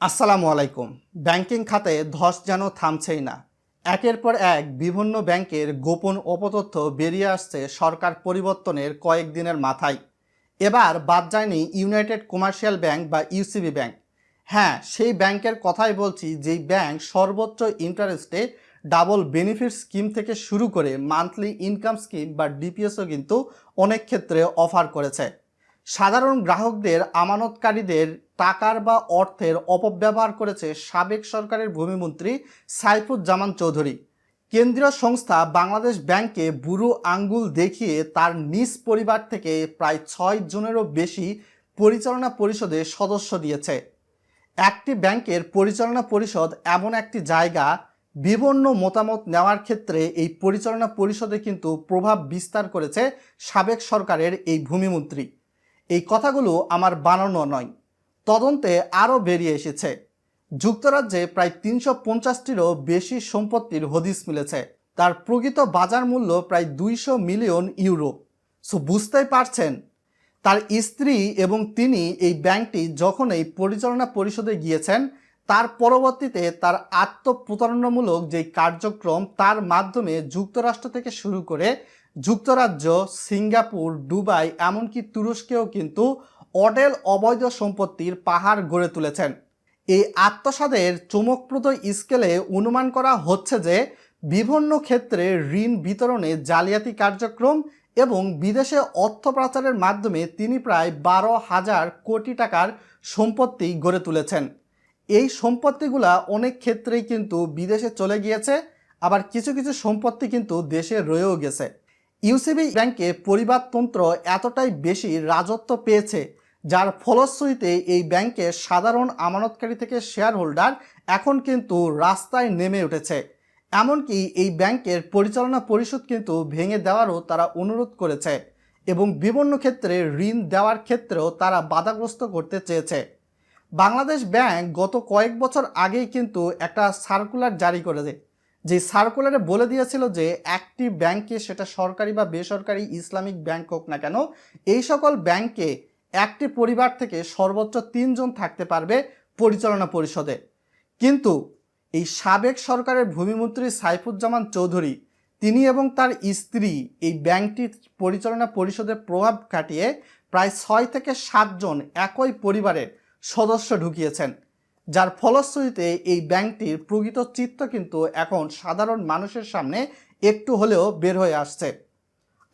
আসসালামু আলাইকুম। ব্যাংকিং খাতে ধস যেন থামছেই না। একের পর এক বিভিন্ন ব্যাংকের গোপন অপতথ্য বেরিয়ে আসছে সরকার পরিবর্তনের কয়েকদিনের মাথায়। এবার বাদ যায়নি ইউনাইটেড কমার্শিয়াল ব্যাংক বা ইউসিবি ব্যাংক হ্যাঁ সেই ব্যাংকের কথাই বলছি যেই ব্যাংক সর্বোচ্চ ইন্টারেস্টে ডাবল বেনিফিট স্কিম থেকে শুরু করে মান্থলি ইনকাম স্কিম বা ডিপিএসও কিন্তু অনেক ক্ষেত্রে অফার করেছে। সাধারণ গ্রাহকদের আমানতকারীদের টাকার বা অর্থের অপব্যবহার করেছে সাবেক সরকারের ভূমিমন্ত্রী সাইফুজ্জামান চৌধুরী। কেন্দ্রীয় সংস্থা বাংলাদেশ ব্যাংকে বুড়ো আঙ্গুল দেখিয়ে তার নিজ পরিবার থেকে প্রায় ছয় জনেরও বেশি পরিচালনা পরিষদে সদস্য দিয়েছে। একটি ব্যাংকের পরিচালনা পরিষদ এমন একটি জায়গা বিভিন্ন মতামত নেওয়ার ক্ষেত্রে এই পরিচালনা পরিষদে কিন্তু প্রভাব বিস্তার করেছে সাবেক সরকারের এই ভূমিমন্ত্রী। এই কথাগুলো আমার বানানো নয়। তদন্তে আরও বেরিয়ে এসেছে। যুক্তরাজ্যে প্রায় তিনশো পঞ্চাশটিরও বেশি সম্পত্তির হদিস মিলেছে। তার প্রকৃত বাজার মূল্য প্রায় দুইশো মিলিয়ন ইউরো। সো বুঝতেই পারছেন, তার স্ত্রী এবং তিনি এই ব্যাংকটি যখন এই পরিচালনা পরিষদে গিয়েছেন, তার পরবর্তীতে তার আত্মপ্রতারণামূলক যে কার্যক্রম তার মাধ্যমে যুক্তরাষ্ট্র থেকে শুরু করে যুক্তরাজ্য, সিঙ্গাপুর, দুবাই, এমনকি তুরস্কেও কিন্তু অডেল অবৈধ সম্পত্তির পাহাড় গড়ে তুলেছেন। এই আত্মসাদের চমকপ্রদ স্কেলে অনুমান করা হচ্ছে যে বিভিন্ন ক্ষেত্রে ঋণ বিতরণে জালিয়াতি কার্যক্রম এবং বিদেশে অর্থ পাচারের মাধ্যমে তিনি প্রায় বারো হাজার কোটি টাকার সম্পত্তি গড়ে তুলেছেন। এই সম্পত্তিগুলা অনেক ক্ষেত্রেই কিন্তু বিদেশে চলে গিয়েছে, আবার কিছু কিছু সম্পত্তি কিন্তু দেশে রয়েও গেছে। ইউসিবি ব্যাংকে পরিবারতন্ত্র এতটাই বেশি রাজত্ব পেয়েছে যার ফলশ্রুতিতে এই ব্যাংকের সাধারণ আমানতকারী থেকে শেয়ার হোল্ডার এখন কিন্তু রাস্তায় নেমে উঠেছে। এমনকি এই ব্যাংকের পরিচালনা পরিষদ কিন্তু ভেঙে দেওয়ারও তারা অনুরোধ করেছে এবং বিভিন্ন ক্ষেত্রে ঋণ দেওয়ার ক্ষেত্রেও তারা বাধাগ্রস্ত করতে চেয়েছে। বাংলাদেশ ব্যাংক গত কয়েক বছর আগেই কিন্তু একটা সার্কুলার জারি করে দেয় যে সার্কুলারে বলে দিয়েছিল যে একটি ব্যাংকে সেটা সরকারি বা বেসরকারি ইসলামিক ব্যাংক হোক না কেন, এই সকল ব্যাংকে একটি পরিবার থেকে সর্বোচ্চ তিনজন থাকতে পারবে পরিচালনা পরিষদে। কিন্তু এই সাবেক সরকারের ভূমিমন্ত্রী সাইফুজ্জামান চৌধুরী, তিনি এবং তার স্ত্রী এই ব্যাংকটির পরিচালনা পরিষদের প্রভাব কাটিয়ে প্রায় ছয় থেকে সাতজন একই পরিবারের সদস্য ঢুকিয়েছেন। যার ফলশ্রুতিতে এই ব্যাংকটির প্রকৃত চিত্র কিন্তু এখন সাধারণ মানুষের সামনে একটু হলেও বের হয়ে আসছে।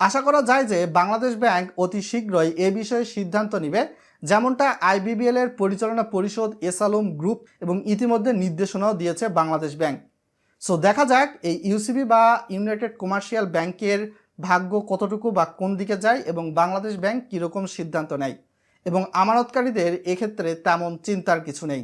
আশা করা যায় যে বাংলাদেশ ব্যাংক অতি শীঘ্রই এ বিষয়ে সিদ্ধান্ত নেবে, যেমনটা আইবিবিএল এর পরিচালনা পরিষদ এসালম গ্রুপ এবং ইতিমধ্যে নির্দেশনাও দিয়েছে বাংলাদেশ ব্যাংক। সো দেখা যাক এই ইউসিবি বা ইউনাইটেড কমার্শিয়াল ব্যাংকের ভাগ্য কতটুকু বা কোন দিকে যায় এবং বাংলাদেশ ব্যাংক কীরকম সিদ্ধান্ত নেয়। এবং আমানতকারীদের এক্ষেত্রে তেমন চিন্তার কিছু নেই।